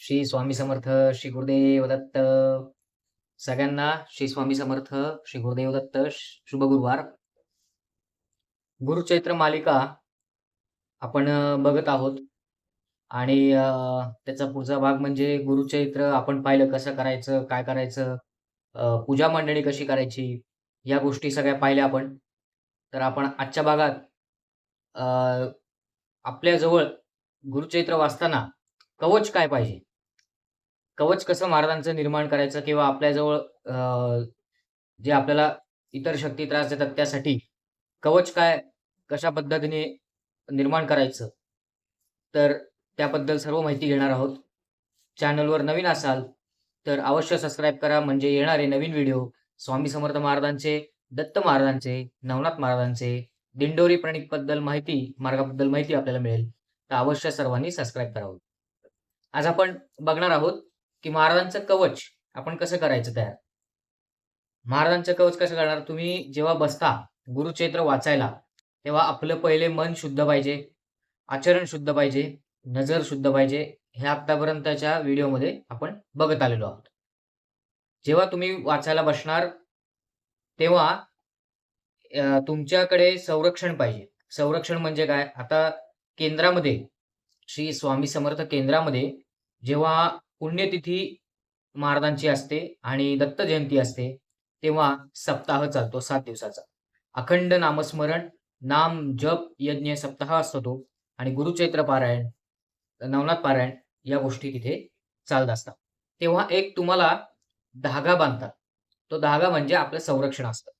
श्री स्वामी समर्थ श्री गुरुदेव दत्त. सगळ्यांना श्री स्वामी समर्थ श्री गुरुदेव दत्त शुभ गुरुवार. गुरुचैत्र मालिका आपण बघत आहोत. आणि त्याचा पुढचा भाग म्हणजे गुरुचैत्र आपण पाहिलं कसं करायचं काय करायचं पूजा मंडळी कशी करायची या गोष्टी सगळ्या पाहिल्या आपण. तर आपण आजच्या भागात आपल्याजवळ गुरुचैत्र वाचताना कवच काय पाहिजे? कवच कसं महाराजांचं निर्माण करायचं किंवा आपल्याजवळ जे आपल्याला इतर शक्ती त्रास देतात त्यासाठी कवच काय कशा पद्धतीने निर्माण करायचं? तर त्याबद्दल सर्व माहिती घेणार आहोत. चॅनलवर नवीन असाल तर अवश्य सबस्क्राईब करा. म्हणजे येणारे नवीन व्हिडिओ स्वामी समर्थ महाराजांचे दत्त महाराजांचे नवनाथ महाराजांचे दिंडोरी प्रणित बद्दल माहिती मार्गाबद्दल माहिती आपल्याला मिळेल. तर अवश्य सर्वांनी सबस्क्राईब करावं. आज आपण बघणार आहोत की महाराजांचं कवच आपण कसं करायचं तयार? महाराजांचं कवच कसं करणार? तुम्ही जेव्हा बसता गुरुचैत्र वाचायला तेव्हा आपलं पहिले मन शुद्ध पाहिजे आचरण शुद्ध पाहिजे नजर शुद्ध पाहिजे हे आतापर्यंतच्या व्हिडिओमध्ये आपण बघत आलेलो आहोत. जेव्हा तुम्ही वाचायला बसणार तेव्हा तुमच्याकडे संरक्षण पाहिजे. संरक्षण म्हणजे काय? आता केंद्रामध्ये श्री स्वामी समर्थ केंद्रामध्ये जेव्हा पुण्यतिथी महाराजांची असते आणि दत्त जयंती असते तेव्हा सप्ताह चालतो सात दिवसाचा. अखंड नामस्मरण नाम जप यज्ञ सप्ताह असतो तो आणि गुरुचैत्र पारायण नवनाथ पारायण या गोष्टी तिथे चालत असतात. तेव्हा एक तुम्हाला धागा बांधतात. तो धागा म्हणजे आपलं संरक्षण असतं.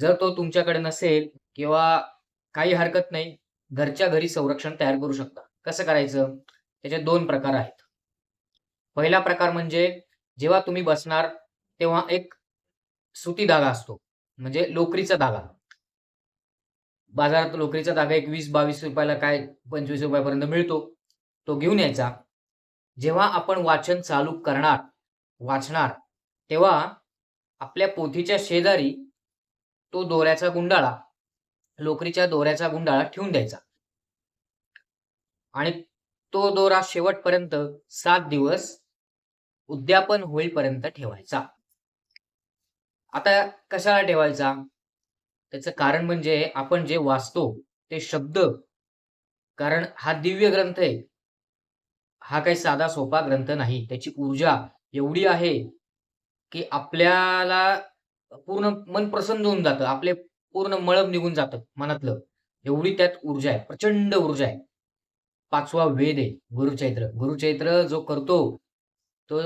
जर तो तुमच्याकडे नसेल किंवा काही हरकत नाही घरच्या घरी संरक्षण तयार करू शकता. कसं करायचं? त्याचे दोन प्रकार आहेत. पहिला प्रकार म्हणजे जेव्हा तुम्ही बसणार तेव्हा एक सुती धागा असतो म्हणजे लोकरीचा धागा. बाजारात लोकरीचा धागा एक वीस बावीस रुपयाला काय पंचवीस रुपयापर्यंत मिळतो तो घेऊन यायचा. जेव्हा आपण वाचन चालू करणार वाचणार तेव्हा आपल्या पोथीच्या शेजारी तो दोऱ्याचा गुंडाळा लोकरीच्या दोऱ्याचा गुंडाळा ठेवून द्यायचा. आणि तो दोरा शेवटपर्यंत सात दिवस उद्यापन होईपर्यंत ठेवायचा. आता कशाला ठेवायचा? त्याचं कारण म्हणजे आपण जे वाचतो ते शब्द. कारण हा दिव्य ग्रंथ आहे. हा काही साधा सोपा ग्रंथ नाही. त्याची ऊर्जा एवढी आहे की आपल्याला पूर्ण मन प्रसन्न होऊन जातं. आपले पूर्ण मळब निघून जातं मनातलं. एवढी त्यात ऊर्जा आहे. प्रचंड ऊर्जा आहे. पाचवा वेद आहे. गुरुचैत्र गुरुचैत्र जो करतो तो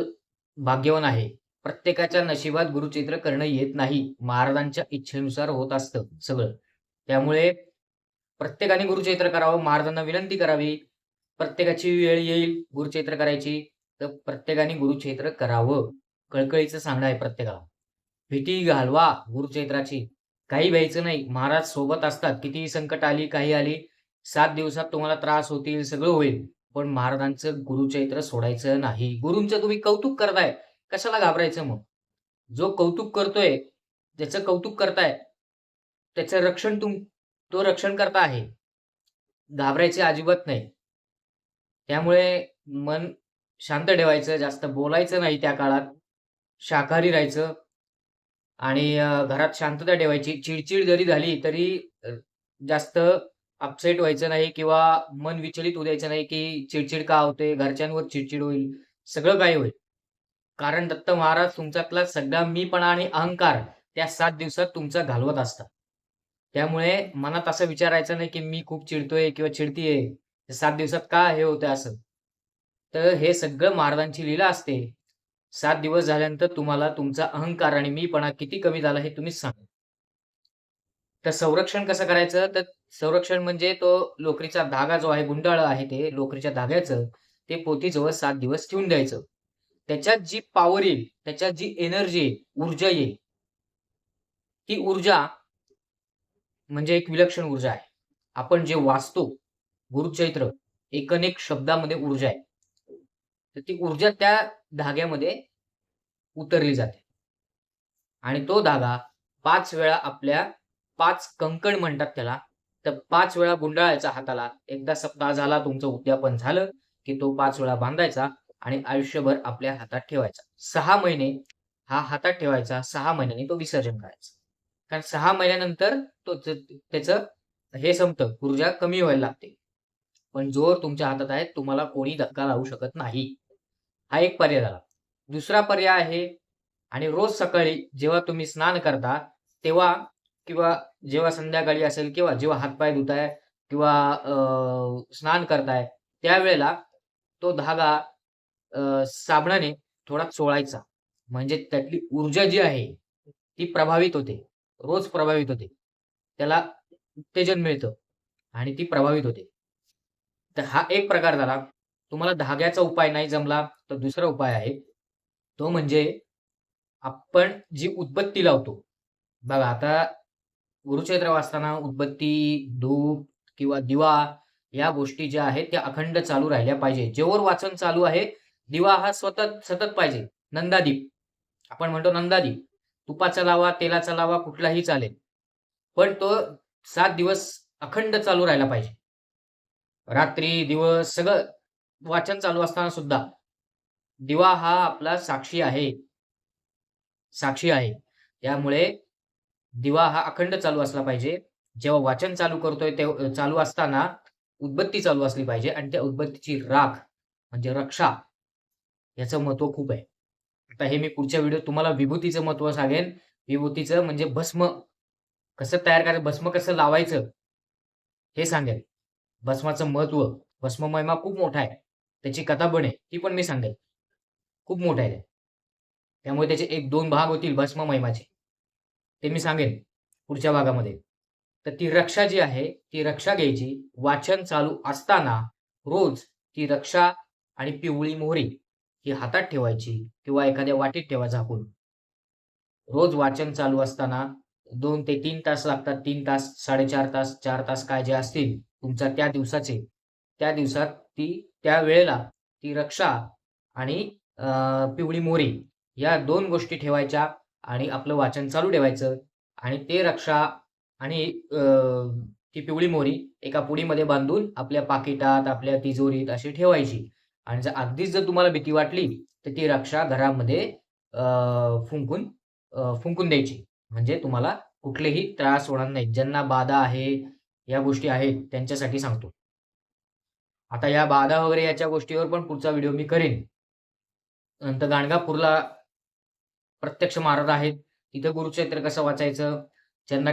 भाग्यवान आहे. प्रत्येकाच्या नशिबात गुरुचित्र करणं येत नाही. महाराजांच्या इच्छेनुसार होत असतं सगळं. त्यामुळे प्रत्येकाने गुरुचित्र करावं महाराजांना विनंती करावी. प्रत्येकाची वेळ येईल गुरुचैत्र करायची तर प्रत्येकाने गुरुचैत्र करावं. कळकळीचं सांगणं आहे प्रत्येकाला. भीती घालवा गुरुचैत्राची. काही व्हायचं नाही. महाराज सोबत असतात. कितीही संकट आली काही आली सात दिवसात तुम्हाला त्रास होतील सगळं होईल. पण महाराजांचं गुरुचरित्र सोडायचं नाही. गुरुंचं तुम्ही कौतुक करताय. कशाला घाबरायचं मग? जो कौतुक करतोय ज्याचं कौतुक करताय त्याचं रक्षण तुम तो रक्षण करता आहे. घाबरायचे अजिबात नाही. त्यामुळे मन शांत ठेवायचं जास्त बोलायचं नाही त्या काळात. शाकाहारी राहायचं. आणि घरात शांतता ठेवायची. चिडचिड जरी झाली तरी जास्त अपसेट व्हायचं नाही किंवा मन विचलित होऊ द्यायचं नाही की चिडचिड का होते घरच्यांवर चिडचिड होईल सगळं काही होईल. कारण दत्त महाराज तुमच्यातला सगळा मीपणा आणि अहंकार त्या सात दिवसात तुमचा घालवत असतात. त्यामुळे मनात असं विचारायचं नाही की मी खूप चिडतोय किंवा चिडतीये सात दिवसात का हे होतं असं. तर हे सगळं महाराजांची लीला असते. सात दिवस झाल्यानंतर तुम्हाला तुमचा अहंकार आणि मीपणा किती कमी झाला हे तुम्हीच सांगा. तर संरक्षण कसं करायचं? तर संरक्षण म्हणजे तो लोकरीचा धागा जो आहे गुंडाळ आहे ते लोकरीच्या धाग्याचं ते पोतीजवळ सात दिवस ठेवून द्यायचं. त्याच्यात जी पॉवर येईल त्याच्यात जी एनर्जी ऊर्जा येईल ती ऊर्जा म्हणजे एक विलक्षण ऊर्जा आहे. आपण जे वाचतो गुरुचैत्र एकनेक शब्दामध्ये ऊर्जा आहे. तर ती ऊर्जा त्या धाग्यामध्ये उतरली जाते. आणि तो धागा पाच वेळा आपल्या पाच कंकण म्हणतात त्याला तर पाच वेळा गुंडाळायचा हाताला एकदा सप्ताह झाला तुमचं उद्यापन झालं की तो पाच वेळा बांधायचा आणि आयुष्यभर आपल्या हातात ठेवायचा. सहा महिने हा हातात ठेवायचा. सहा महिन्यांनी तो विसर्जन करायचा. कारण सहा महिन्यानंतर तो त्याचं हे संपतं, ऊर्जा कमी व्हायला लागते. पण जोर तुमच्या हातात आहे, तुम्हाला कोणी धक्का लावू शकत नाही. हा एक पर्याय झाला. दुसरा पर्याय आहे आणि रोज सकाळी जेव्हा तुम्ही स्नान करता, तेव्हा किंवा जेव्हा संध्याकाळी असेल किंवा जेव्हा हातपाय धुताय किंवा स्नान करताय, त्यावेळेला तो धागा साबणाने थोडा चोळायचा. म्हणजे त्यातली ऊर्जा जी आहे, ती प्रभावित होते. रोज प्रभावित होते. त्याला उत्तेजन मिळतं आणि ती प्रभावित होते. तर हा एक प्रकार झाला. तुम्हाला धाग्याचा उपाय नाही जमला, तर दुसरा उपाय आहे. तो म्हणजे आपण जी उदबत्ती लावतो. बघा आता गुरुक्षेत्र वाचताना उदबत्ती, धूप किंवा दिवा या गोष्टी ज्या आहेत त्या अखंड चालू राहिल्या पाहिजे. जेवर वाचन चालू आहे, दिवा हा सतत सतत पाहिजे. नंदादीप. आपण म्हणतो नंदादीप. तुपाचा लावा, तेलाचा लावा, कुठलाही चालेल. पण तो सात दिवस अखंड चालू राहिला पाहिजे. रात्री, दिवस सगळं वाचन चालू असताना सुद्धा दिवा हा आपला साक्षी आहे. साक्षी आहे. त्यामुळे दिवा हा अखंड चालू असला पाहिजे. जेव्हा वाचन चालू करतोय तेव्हा चालू असताना उदबत्ती चालू असली पाहिजे आणि त्या उदबत्तीची राख म्हणजे रक्षा याचं महत्त्व खूप आहे. आता हे मी पुढच्या व्हिडिओ तुम्हाला विभूतीचं महत्त्व सांगेन. विभूतीचं म्हणजे भस्म कसं तयार करायचं, भस्म कसं लावायचं हे सांगेल भस्माचं महत्त्व भस्म महिमा खूप मोठा आहे. त्याची कथा पण आहे, ती पण मी सांगेन. खूप मोठा आहे. त्यामुळे त्याचे 1-2 भाग होतील भस्म महिमाचे. ते मी सांगेन पुढच्या भागामध्ये. तर ती रक्षा जी आहे, ती रक्षा घ्यायची. वाचन चालू असताना रोज ती रक्षा आणि पिवळी मोहरी ही हातात ठेवायची किंवा एखाद्या वाटीत ठेवा झाकून. रोज वाचन चालू असताना दोन ते तीन तास लागतात. तीन तास, 4.5 तास, चार तास काय जे असतील तुमचा त्या दिवसाचे, त्या दिवसात ती त्या वेळेला ती रक्षा आणि पिवळी मोहरी या दोन गोष्टी ठेवायच्या आणि आपलं वाचन चालू ठेवायचं आणि ते रक्षा आणि ती पिवळी मोहरी एका पुडीमध्ये बांधून आपल्या पाकिटात, आपल्या तिजोरीत अशी ठेवायची आणि जर अगदीच जर तुम्हाला भीती वाटली, तर ती रक्षा घरामध्ये फुंकून फुंकून द्यायची. म्हणजे तुम्हाला कुठलेही त्रास होणार नाही ज्यांना बाधा आहे, या गोष्टी आहेत त्यांच्यासाठी सांगतो. आता या बाधा वगैरे याच्या गोष्टीवर पण पुढचा व्हिडिओ मी करेन. नंतर गाणगापूरला प्रत्यक्ष महाराज आहेत. तिथं गुरुक्षेत्र कसं वाचायचं, ज्यांना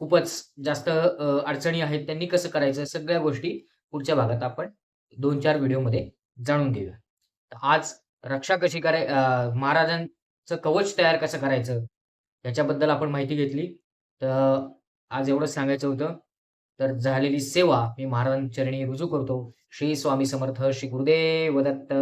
खूपच जास्त अडचणी आहेत त्यांनी कसं करायचं, सगळ्या गोष्टी पुढच्या भागात आपण 2-4 व्हिडिओमध्ये जाणून घेऊया. तर आज रक्षा कशी कराय महाराजांचं कवच तयार कसं करायचं, याच्याबद्दल आपण माहिती घेतली. तर आज एवढंच सांगायचं होतं. तर झालेली सेवा मी महाराजांच्या चरणी रुजू करतो. श्री स्वामी समर्थ, श्री गुरुदेव दत्त.